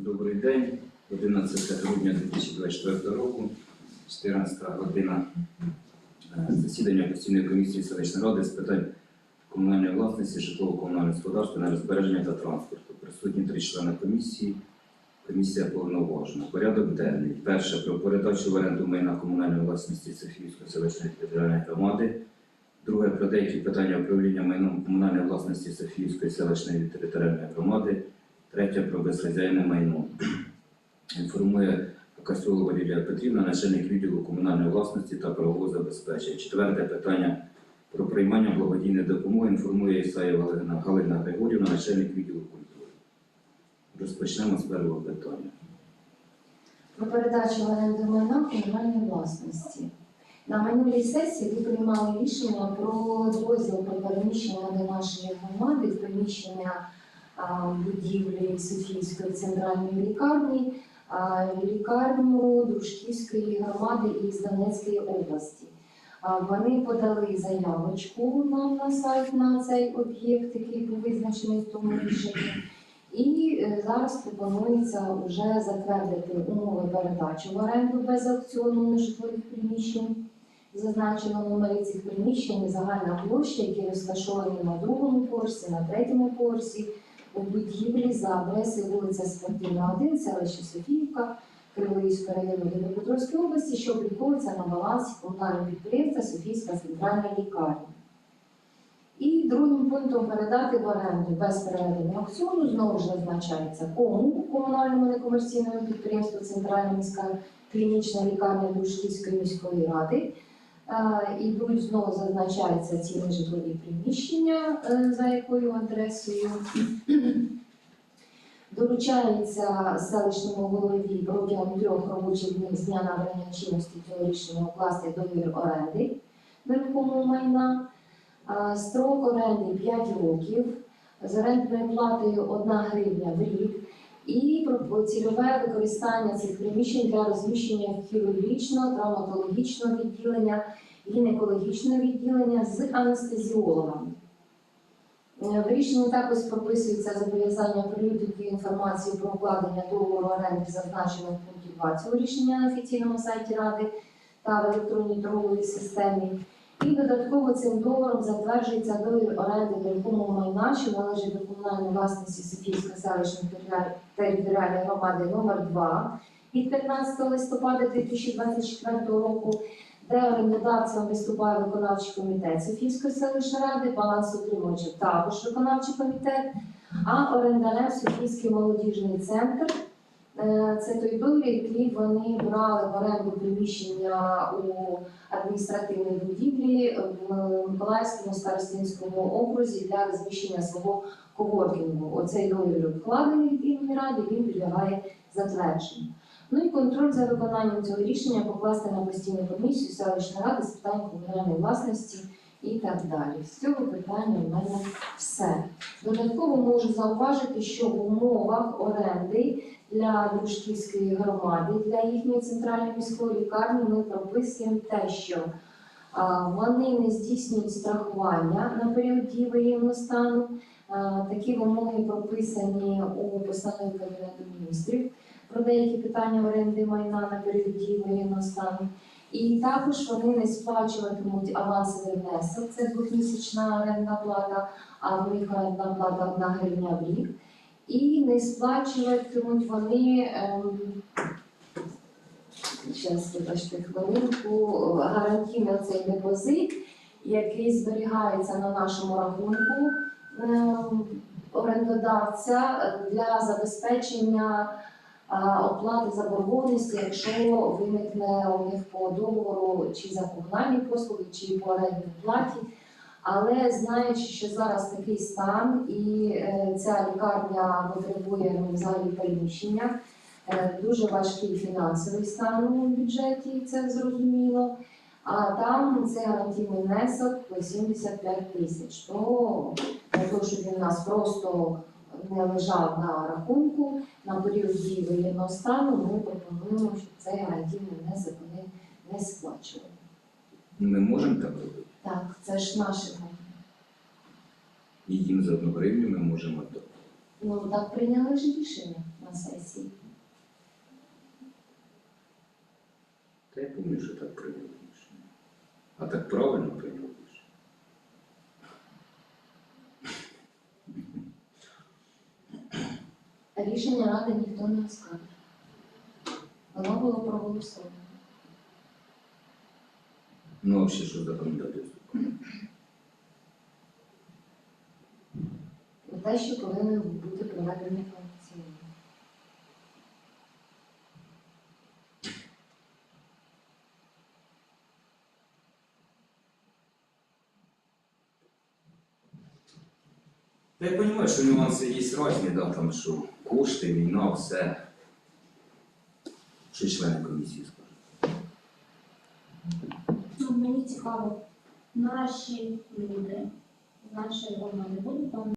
Добрий день, 11 грудня 2024 року, 14 година Е, засідання постійної комісії селищної ради з питань комунальної власності, житлово-комунального господарства, нерозбереження та транспорту. Присутні три члени комісії. Комісія повноважена. Порядок денний. Перше про передачу в оренду майна комунальної власності Софіївської селищної територіальної громади. Друге про деякі питання управління майном комунальної власності Софіївської селищної територіальної громади. Третє про безхазяйне майно. Інформує Касьолова Лілія Петрівна, начальник відділу комунальної власності та правового забезпечення. Четверте питання про приймання благодійної допомоги інформує Ісаєва Галина, Григорівна, начальник відділу культури. Розпочнемо з першого питання. про передачу в оренду майна комунальної власності. На минулій сесії ви приймали рішення про дозвіл про переміщення до нашої громади приміщення будівлі Софійської центральної лікарні, лікарню Дружківської громади із Донецької області. Вони подали заявочку нам на сайт на цей об'єкт, який був визначений в тому рішенні. І е, зараз пропонується вже затвердити умови передачі в оренду без аукціону нежитлових приміщень. Зазначено номери цих приміщень, загальна площа, які розташовані на другому поверсі, на третьому поверсі у будівлі за адресою вулиця Спортивна 1, селище Софіївка, Кривоївського району Дніпропетровської області, що обліковується на балансі комунального підприємства Софійська центральна лікарня. І другим пунктом передати в оренду без переведення аукціону знову ж зазначається кому комунальному некомерційному підприємству Центральна міська клінічна лікарня Дружківської міської ради. Е, Ідуть знову зазначаються ці нежитлові приміщення, е, за якою адресою. Доручається селищному голові протягом трьох робочих днів з дня набрання чинності цього рішення укласти договір оренди нерухомого майна. Строк оренди 5 років, з орендною платою 1 гривня в рік і цільове використання цих приміщень для розміщення хірургічного, травматологічного відділення, гінекологічного відділення з анестезіологами. Е, В рішенні також прописується зобов'язання оприлюднити інформацію про укладення договору оренди, зазначеного в пункті 2 цього рішення на офіційному сайті Ради та в електронній торговій системі. І додатково цим договором затверджується договір оренди нерухомого майна, що належить до комунальної власності Софійської селищної територіаль- територіальної громади номер 2 від 15 листопада 2024 року, де орендодавцем виступає виконавчий комітет Софійської селищної ради, балансоутримувачем також виконавчий комітет, а орендарем Софійський молодіжний центр. Е, Це той договір, який вони брали в оренду приміщення у адміністративній будівлі в Миколаївському старостинському окрузі для розміщення свого коворкінгу. Оцей договір вкладений в Київній раді, він підлягає затвердженню. Ну і контроль за виконанням цього рішення покласти на постійну комісію селищної ради з питань комунальної власності і так далі. З цього питання в мене все. Додатково можу зауважити, що в умовах оренди для Дружківської громади, для їхньої центральної міської лікарні ми прописуємо те, що вони не здійснюють страхування на період дії воєнного стану. Такі вимоги прописані у постанові Кабінету міністрів про деякі питання оренди майна на період дії воєнного стану. І також вони не сплачуватимуть авансовий внесок, це двохмісячна орендна плата, а в них орендна плата 1 гривня в рік і не сплачуватимуть вони. Ем, Зараз вибачте хвилинку, гарантійний цей депозит, який зберігається на нашому рахунку ем, орендодавця для забезпечення оплати заборгованості, якщо виникне у них по договору чи за комунальні послуги, чи по орендній платі. Але знаючи, що зараз такий стан і е, ця лікарня потребує ну, взагалі переміщення, е, дуже важкий фінансовий стан у бюджеті, це зрозуміло. А там це гарантійний внесок по 75 тисяч. То для того, щоб він у нас просто не лежав на рахунку на період дії воєнного стану, ми пропонуємо, щоб цей гарантійний внесок вони не сплачували. Ми можемо так робити. Так, це ж наше. майно. І їм за одну гривню ми можемо дати. Ну так прийняли ж рішення на на сесії. Та я пам'ятаю, що так прийняли рішення. А так правильно прийняли рішення. Рішення ради ніхто не оскаржив. Воно було проголосовано. Ну, а ще що законодавство? Що повинен бути проведений функційно. Та я розумію, що нюанси є різні, да, там, що кошти, війна, все. Що члени комісії скажуть? Ну, мені цікаво, наші люди, наші громади будуть там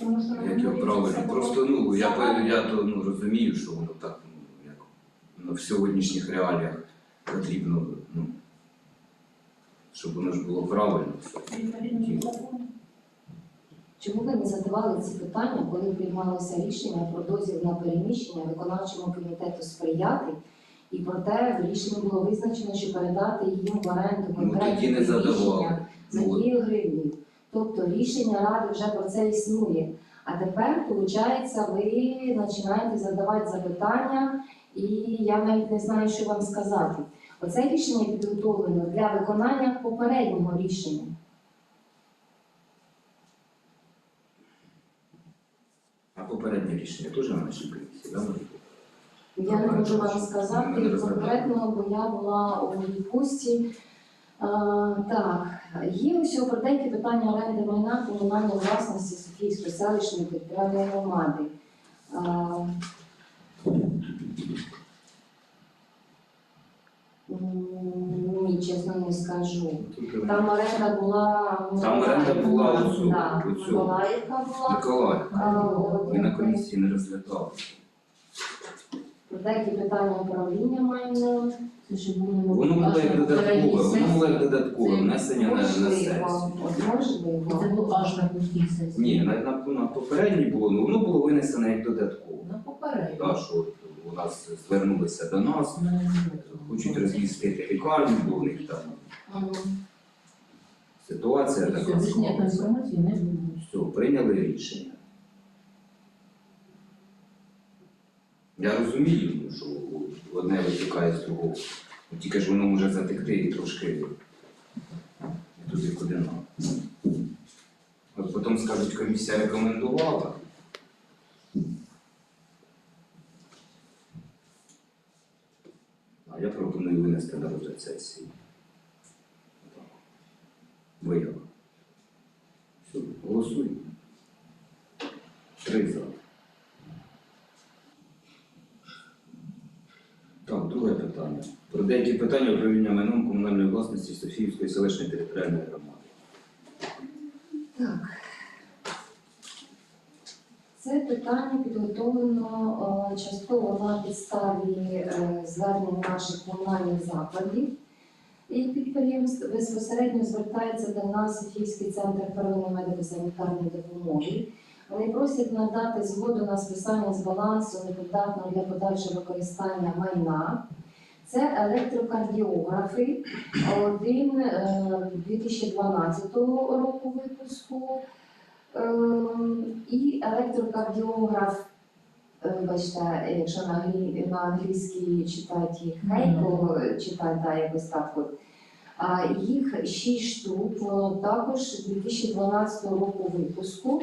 Як його правильно? Просто ну я, я то ну, розумію, що воно так ну, як, ну, в сьогоднішніх реаліях потрібно, ну, щоб воно ж було правильно. Чому ви не задавали ці питання, коли приймалося рішення про дозвіл на переміщення виконавчому комітету сприяти, і проте в рішенні було визначено, що передати їм в оренду Ну конкретні тоді не задавали. за Ну, гривні. Тобто рішення ради вже про це існує. А тепер, виходить, ви починаєте задавати запитання, і я навіть не знаю, що вам сказати. Оце рішення підготовлено для виконання попереднього рішення. а попереднє рішення теж на нашій комісії, да? Я не можу вам сказати конкретно, бо я була у відпустці. А, так, є усього про деякі питання оренди майна комунальної власності Софійської селищної територіальної громади. А, Ні, чесно не скажу. Там оренда була Там оренда була оцю, да, оцю. Миколаївка була. Миколай, А, от, ми на комісії не розглядали. Про деякі питання управління. Це ще було Воно було як додаткове, воно було як додаткове внесення на, на сесію. можливо. Це було аж на пустій сесії. Ні, на, на, на попередній було, ну воно було винесено як додаткове. На попередньо. Да, що от у нас звернулися до нас, Ну, хочуть розмістити лікарню, бо у них там ситуація така не було. Все, прийняли рішення. Я розумію, що одне витікає з другого. Ну, тільки ж воно може затекти і трошки туди куди нам. От потім скажуть, комісія рекомендувала. А я пропоную винести на розгляд сесії. Виява. Все, голосуємо. Питання управління майном комунальної власності Софіївської селищної територіальної громади. Так. Це питання підготовлено е, частково на підставі е, звернень наших комунальних закладів і підприємств. Безпосередньо звертається до нас Софійський центр первинної медико-санітарної допомоги. Вони просять надати згоду на списання з балансу непридатного для подальшого використання майна. Це електрокардіографи, один е, 2012 року випуску ем, і електрокардіограф, е, вибачте, якщо на, англійській читають Хейко, читають да, якось так от. А їх 6 штук, також 2012 року випуску.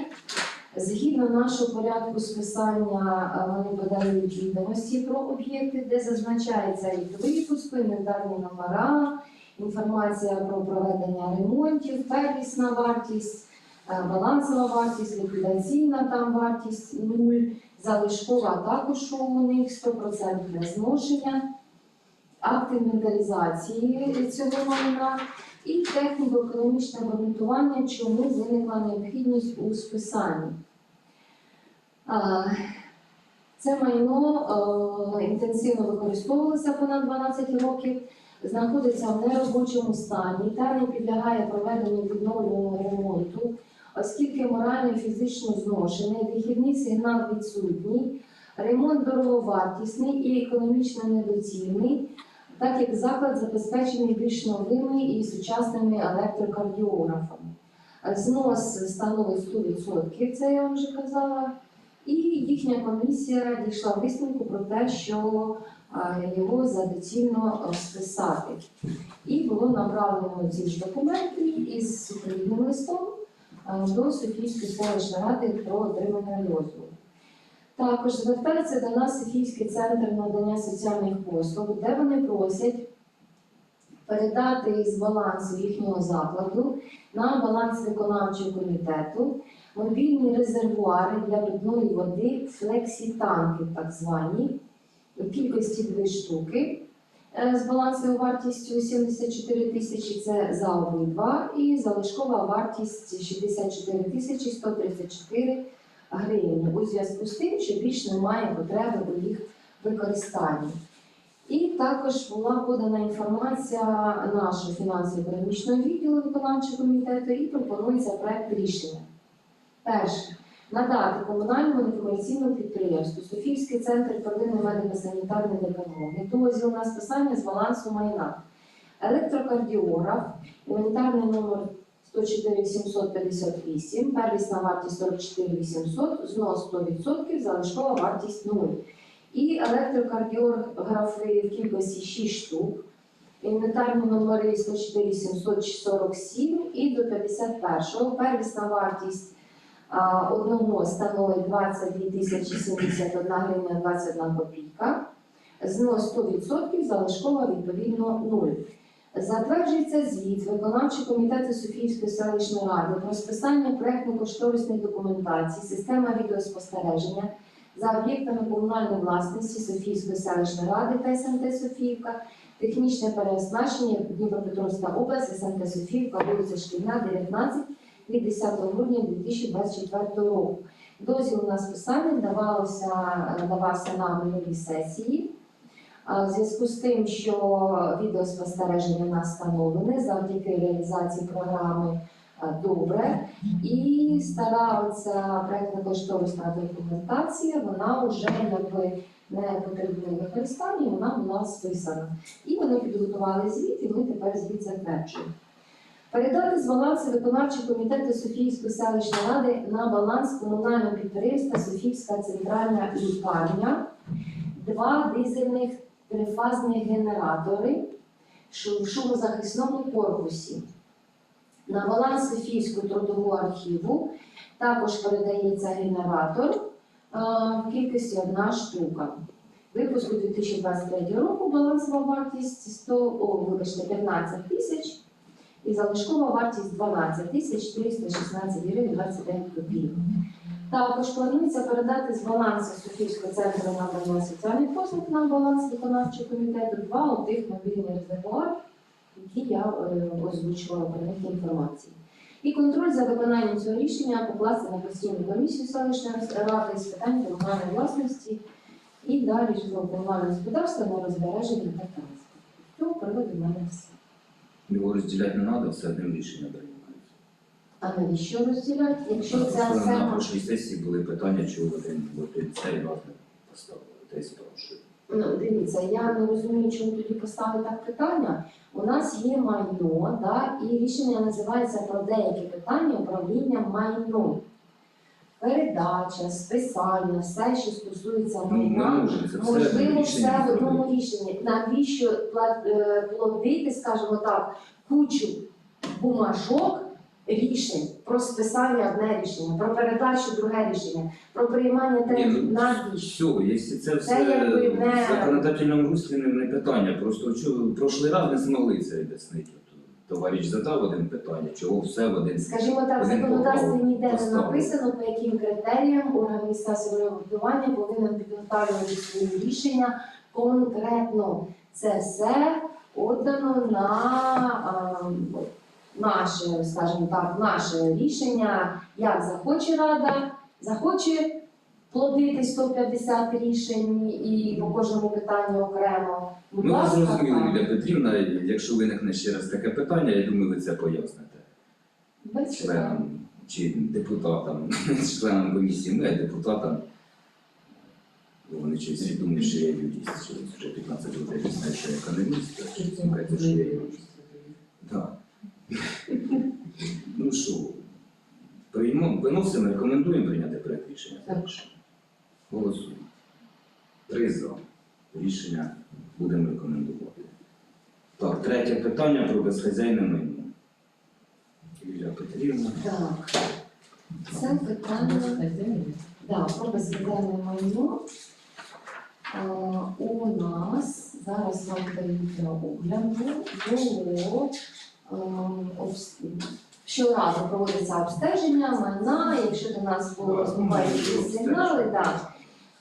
Згідно нашого порядку списання, е, вони подають відомості про об'єкти, де зазначається їх випуску, інвентарні номера, інформація про проведення ремонтів, первісна вартість, е, балансова вартість, ліквідаційна там вартість нуль, залишкова також у них 100% зношення, акт інвентаризації цього майна і техніко-економічне обґрунтування, чому виникла необхідність у списанні. Це майно е, інтенсивно використовувалося понад 12 років, знаходиться в неробочому стані та не підлягає проведенню відновлювального ремонту, оскільки морально і фізично зношений, вихідний сигнал відсутній, ремонт дороговартісний і економічно недоцільний, так як заклад забезпечений більш новими і сучасними електрокардіографами. Знос становить 100%, це я вже казала. І їхня комісія дійшла висновку про те, що е, його за доцільно е, списати. І було направлено ці ж документи із супровідним листом е, до Софійської селищної ради про отримання дозволу. Також звертається до нас Софійський центр надання соціальних послуг, де вони просять передати з балансу їхнього закладу на баланс виконавчого комітету мобільні резервуари для питної води, флексі-танки, так звані, в кількості дві штуки е, з балансовою вартістю 74 тисячі це за обидва, і залишкова вартість 64 тисячі 134 гривні у зв'язку з тим, що більш немає потреби у їх використанні. І також була подана інформація нашого фінансово-економічного відділу виконавчого комітету і пропонується проект рішення. Перше. Надати комунальному некомерційному підприємству Софійський центр первинної медико-санітарної допомоги дозвіл на списання з балансу майна. Електрокардіограф, інвентарний номер 104 758, первісна вартість 44 800, знос 100%, залишкова вартість 0. І електрокардіографи в кількості 6 штук, інвентарні номери 104 747 і до 51-го, первісна вартість одного становить 22 тисячі 71 гривня 21 копійка, знос 100%, залишкова відповідно 0. Затверджується звіт виконавчого комітету Софійської селищної ради про списання проектно-кошторисної документації, система відеоспостереження за об'єктами комунальної власності Софійської селищної ради та СМТ Софіївка, технічне переоснащення Дніпропетровська область, СМТ Софіївка, вулиця Шкільна, 19, від 10 грудня 2024 року. Дозвіл на списання давалося, давався на минулій сесії. В зв'язку з тим, що відеоспостереження у нас встановлене завдяки реалізації програми добре, і стара оця проєктно-кошторисна документація, вона вже не потребує використання, вона була списана. І вони підготували звіт, і ми тепер звіт затверджуємо. Передати з балансу виконавчого комітету Софійської селищної ради на баланс комунального підприємства Софійська центральна лікарня два дизельних трифазних генератори в шумозахисному корпусі. На баланс Софійського трудового архіву також передається генератор в кількості одна штука. Випуску 2023 року балансова вартість 100, о, вибачте, 15 тисяч і залишкова вартість 12 тисяч 416 гривень 29 копійок. Також планується передати з балансу Софійського центру надання соціальних послуг на баланс виконавчого комітету два отих мобільні резервуари, які я е, озвучувала про них інформацію. І контроль за виконанням цього рішення покласти на постійну комісію селищної ради з питань комунальної власності і далі житлово-комунального господарства на розбереження та транспорту. З цього приводу в мене все. Його розділяти не треба, все одним рішенням. А навіщо розділяти? Якщо це все на прошлій сесії були питання, чого один один цей не поставили, та й. Ну, дивіться, я не розумію, чому тоді поставили так питання. У нас є майно, да, і рішення називається про деякі питання управління майном. Передача, списання, все, що стосується Ну, майна. може, це все Можливо, все в одному рішенні. Навіщо пла- е, плодити, скажімо так, кучу бумажок рішень про списання одне рішення, про передачу друге рішення, про приймання Ні, те ну, навіщо? Все, якщо це все якби не- в законодательному руслі не, не питання. Просто в прошлий раз не змогли це об'яснити. От, Товариш задав один питання, чого все в один. Скажімо так, в Один законодавстві ніде не поставили. написано, по яким критеріям орган місцевого самоврядування повинен підготовлювати свої рішення конкретно. Це все отдано на а, наше, скажімо так, наше рішення, як захоче рада, захоче плодити 150 рішень і по кожному питанню окремо. Будь Ми вас ласка, зрозуміли, так. Юлія Петрівна. Якщо виникне ще раз таке питання, я думаю, ви це поясните Без членам чи депутатам, членам комісії, ми, депутатам. Бо Вони щось всі думають, що я юрист, що вже 15 років знають, що я економіст, Чи слухайте, що я юрист. Так. Ну що, приймемо, виносимо, рекомендуємо прийняти проект рішення. Так. Голосуємо. Три за. Рішення будемо рекомендувати. Так, третє питання про безхазяйне майно. Юлія Петрівна. Так, це питання. Да, про безвіддане майно. Е, У нас зараз вам дають на огляду було щоразу проводиться обстеження майна, якщо до нас було розмовляють сигнали, да.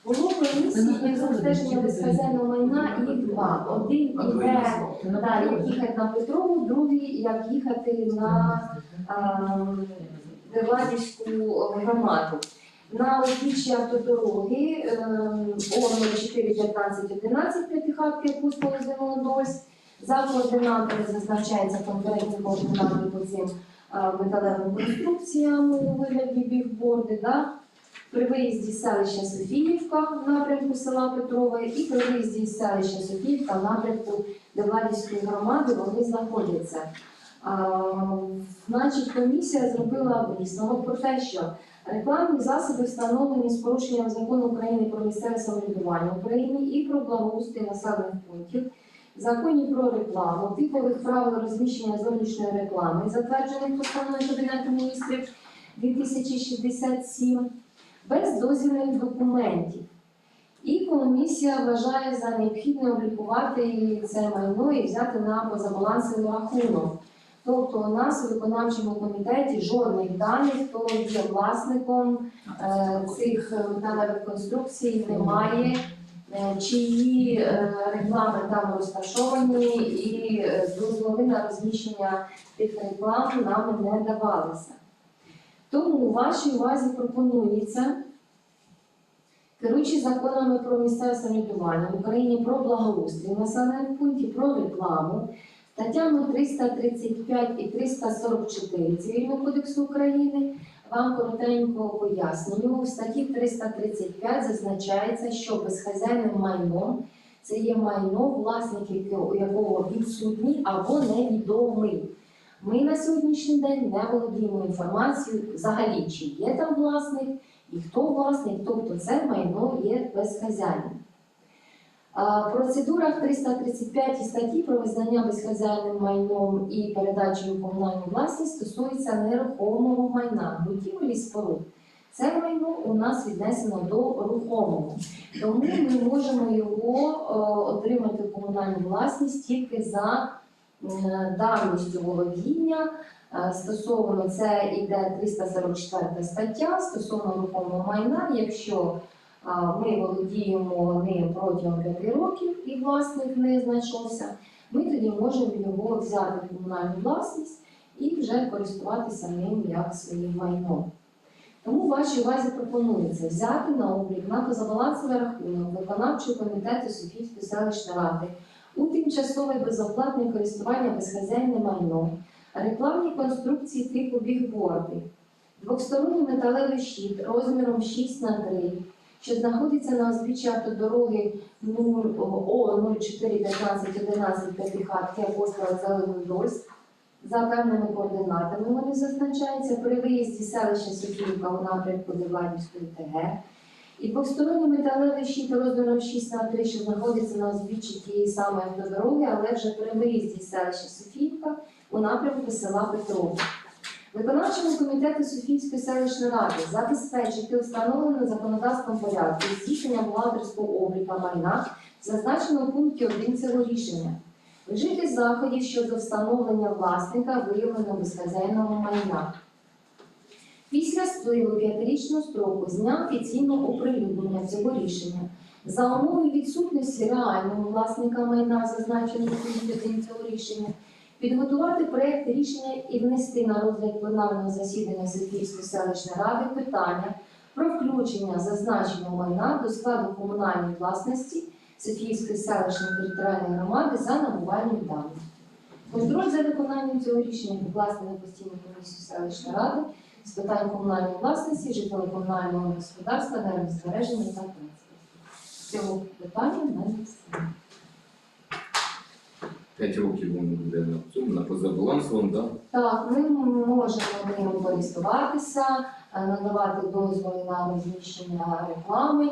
Було комісії з обстеження безхазяйного майна їх два. Один іде да, як їхати на Петрову, другий як їхати на ем, громаду. На узбіччі автодороги ем, ОМ 41511 п'ятихатки Пустого Зимонодольськ. За координатами зазначається конкретні координати по цим е, металевим конструкціям у вигляді бігборди. Да? При виїзді з селища Софіївка в напрямку села Петрове і при виїзді з селища Софіївка в напрямку Девладівської громади вони знаходяться. А, Значить, комісія зробила висновок про те, що рекламні засоби встановлені з порушенням закону України про місцеве самоврядування України і про благоустрій населених пунктів, законі про рекламу, типових правил розміщення зовнішньої реклами, затверджених постановою Кабінету міністрів 2067, без дозвільних документів. І комісія вважає за необхідне облікувати це майно і взяти на позабалансовий рахунок. Тобто у нас у виконавчому комітеті жодних даних, хто є власником е, цих металевих конструкцій, немає, чиї е, реклами там розташовані, і е, дозволи на розміщення тих реклам нам не давалися. Тому у вашій увазі пропонується Керуючи законами про місцеве самоврядування в Україні про благоустрій населених пунктів, про рекламу, статтями 335 і 344 Цивільного кодексу України, вам коротенько пояснюю. У статті 335 зазначається, що безхазяйним майном це є майно, власник якого- якого відсутній або невідомий. Ми на сьогоднішній день не володіємо інформацією взагалі, чи є там власник, і хто власник, тобто це майно є безхазяйним. А, В процедурах 335 статті про визнання безхазяйним майном і передачу у комунальну власність стосується нерухомого майна, будівель і споруд. Це майно у нас віднесено до рухомого, тому ми можемо його е, отримати в комунальну власність тільки за давністю володіння. Е, Стосовно це йде 344 стаття стосовно рухомого майна. Якщо ми володіємо ним протягом 5 років і власник не знайшовся, ми тоді можемо його взяти в комунальну власність і вже користуватися ним як своїм майном. Тому вашій увазі пропонується взяти на облік на позабалансовий рахунок виконавчого комітету Софійської селищної ради у тимчасове безоплатне користування безхазяйне майно, рекламні конструкції типу бігборди, двосторонній металевий щит розміром 6 на 3 що знаходиться на узбіччі автодороги 0 О 0415 11 П'ятихатки апостола Зеленодольськ. За певними координатами вони зазначаються при виїзді селища Софіївка у напрямку до ТГ. І двосторонній металевий щит розміром 6 на 3, що знаходиться на узбіччі тієї самої автодороги, але вже при виїзді селища Софіївка у напрямку села Петрова. Виконавчому комітету Софійської селищної ради забезпечити встановленим законодавством порядку здійснення бухгалтерського обліка майна, зазначеного в пункті 1 цього рішення. Вжити заходів щодо встановлення власника виявленого безхазяйного майна. Після спливу п'ятирічного строку з дня офіційного оприлюднення цього рішення за умови відсутності реального власника майна, зазначеного в пункті 1 цього рішення, підготувати проект рішення і внести на розгляд пленарного засідання Софійської селищної ради питання про включення зазначеного майна до складу комунальної власності Софійської селищної територіальної громади за набуванням даних. Контроль за виконанням цього рішення покласти на постійну комісію селищної ради з питань комунальної власності, житлово-комунального господарства, енергозбереження та транспорту. Цього питання мене все. 5 років воно буде на цьому, на позабалансовому, да? Так, ми можемо ним користуватися, е, надавати дозволи на розміщення реклами.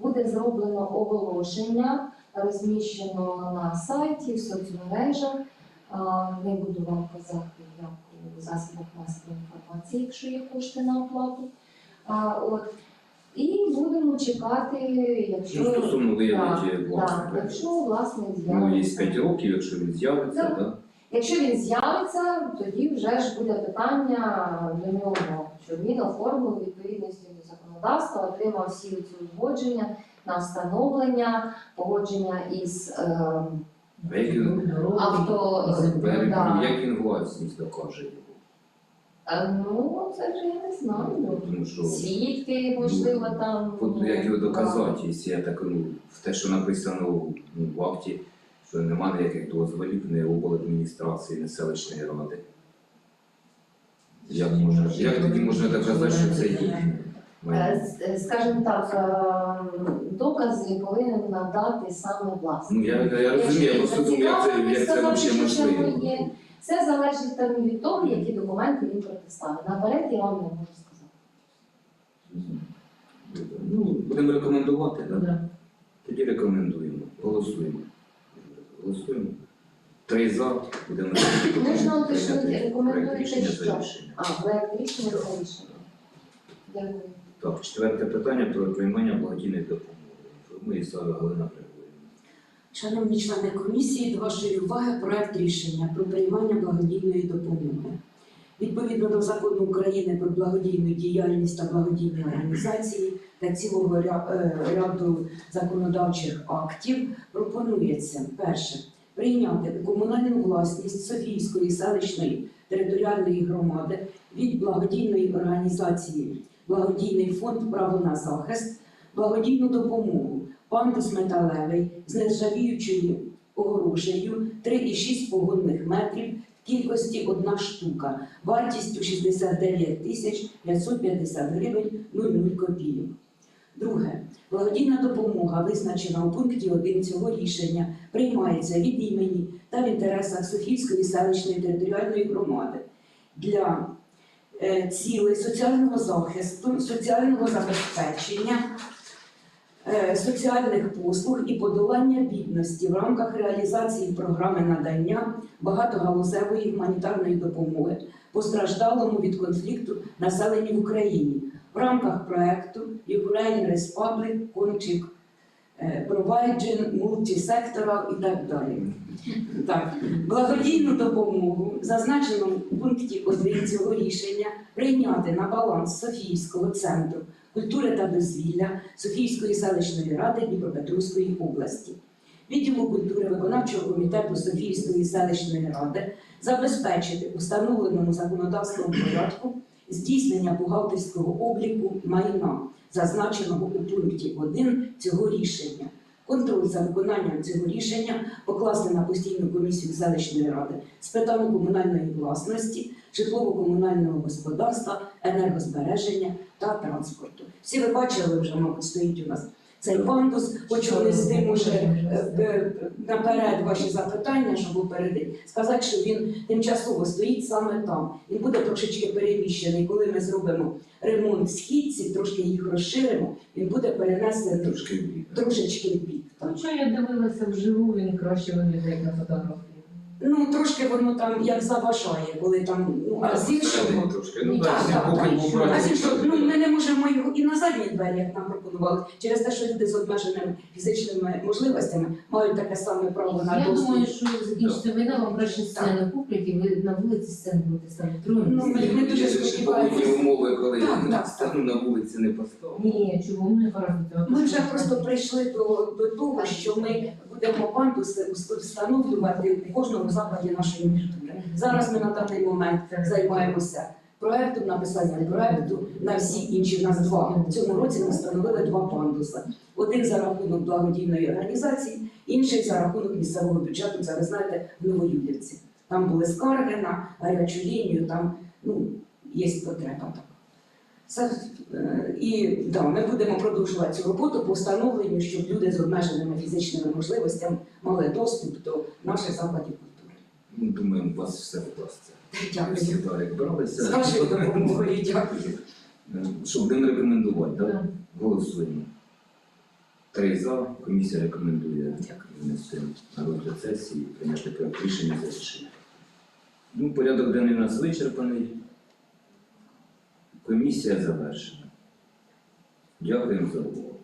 Буде зроблено оголошення, розміщено на сайті, в соцмережах. Е, Не буду вам казати, як у засобах масової інформації, якщо є кошти на оплату. От. І будемо чекати, якщо, Ну, стосовно виявлення так, власника. якщо власник Ну, є 5 років, якщо він з'явиться, Так. да? Якщо він з'явиться, тоді вже ж буде питання до нього, що він оформив відповідності до законодавства, отримав всі ці узгодження на встановлення, погодження із е, А як він, авто. е, як він власність докаже Ну, це вже я не знаю. Тому що Свідки, можливо, там. от як його доказати, якщо я так ну, в те, що написано ну, в акті, що немає ніяких дозволів ні обладміністрації, ні селищної ради. Як можна, як тоді можна доказати, що це їхнє? Е, з- е, Скажімо так, е, докази повинен надати саме власник. Ну я, я розумію, я просто думаю, як це, як це взагалі можливо. Це залежить там від того, які документи він представить. Наперед я вам не можу сказати. Ну, будемо рекомендувати, так? Да. Тоді рекомендуємо. Голосуємо. Голосуємо. Три за, будемо Можна уточнити, рекомендуєте що? А, проект рішення за рішення. Дякую. Так, четверте питання про приймання благодійної допомоги. Інформує Сара Галина Григорівна. Шановні члени комісії, до вашої уваги проект рішення про приймання благодійної допомоги. Відповідно до закону України про благодійну діяльність та благодійні організації та цілого е, ряду законодавчих актів пропонується перше прийняти комунальну власність Софійської селищної територіальної громади від благодійної організації Благодійний фонд право на захист, благодійну допомогу пандус металевий з нержавіючою огорожею 3,6 погонних метрів кількості одна штука, вартістю 69 тисяч 550 гривень 00 копійок. Друге, благодійна допомога, визначена у пункті 1 цього рішення, приймається від імені та в інтересах Софійської селищної територіальної громади. Для е, цілей соціального захисту, соціального забезпечення соціальних послуг і подолання бідності в рамках реалізації програми надання багатогалузевої гуманітарної допомоги постраждалому від конфлікту населенню в Україні в рамках проекту Ukraine Republic е, Provision, Multisectoral і так далі. Так, благодійну допомогу зазначено в пункті 1 цього рішення прийняти на баланс Софійського центру культури та дозвілля Софійської селищної ради Дніпропетровської області. Відділу культури виконавчого комітету Софійської селищної ради забезпечити у встановленому законодавством порядку здійснення бухгалтерського обліку майна, зазначеного у пункті 1 цього рішення. Контроль за виконанням цього рішення покласти на постійну комісію селищної ради з питань комунальної власності, житлово-комунального господарства, енергозбереження та транспорту. Всі ви бачили вже, мабуть, стоїть у нас цей пандус. Хочу внести може е, е, наперед ваші запитання, щоб упереди. Сказати, що він тимчасово стоїть саме там. Він буде трошечки переміщений. Коли ми зробимо ремонт східці, трошки їх розширимо, він буде перенесений Трошки трошечки в що я дивилася вживу, він краще виглядає на фотографії. Ну, трошки воно там як заважає, коли там, ну, а з іншого. Трошки. Ну, Ні, так, так, так, так. А з іншого, ну, ми не можемо його і на задні двері, як нам пропонували, через те, що люди з обмеженими фізичними можливостями мають таке саме право на Я думаю, що закінчиться війна, вам краще сцену куплять, і ви на вулиці сцену будете ставити Ну, троє. ми дуже ще умови, коли Так, ну, так, стану на вулиці не поставив. Ні, чого ми разниця. Ми вже просто прийшли до, до того, що ми будемо пандуси встановлювати у кожному закладі нашої культури. Зараз ми на даний момент займаємося проектом, написанням проекту на всі інші. Нас два. В цьому році ми встановили два пандуси. Один за рахунок благодійної організації, інший за рахунок місцевого бюджету. Це ви знаєте в Новоюдівці. Там були скарги на гарячу лінію, там ну, є потреба і да, ми будемо продовжувати цю роботу по встановленню, щоб люди з обмеженими фізичними можливостями мали доступ до наших закладів культури. Ну, думаємо, у вас все вдасться. Дякую. З вашою допомогою дякую. Е, Що будемо рекомендувати, так? Так. Голосуємо. Три за. Комісія рекомендує внести на розгляд сесії, прийняти рішення за рішення. Ну, порядок денний у нас вичерпаний. Комісія завершена. Дякуємо за увагу.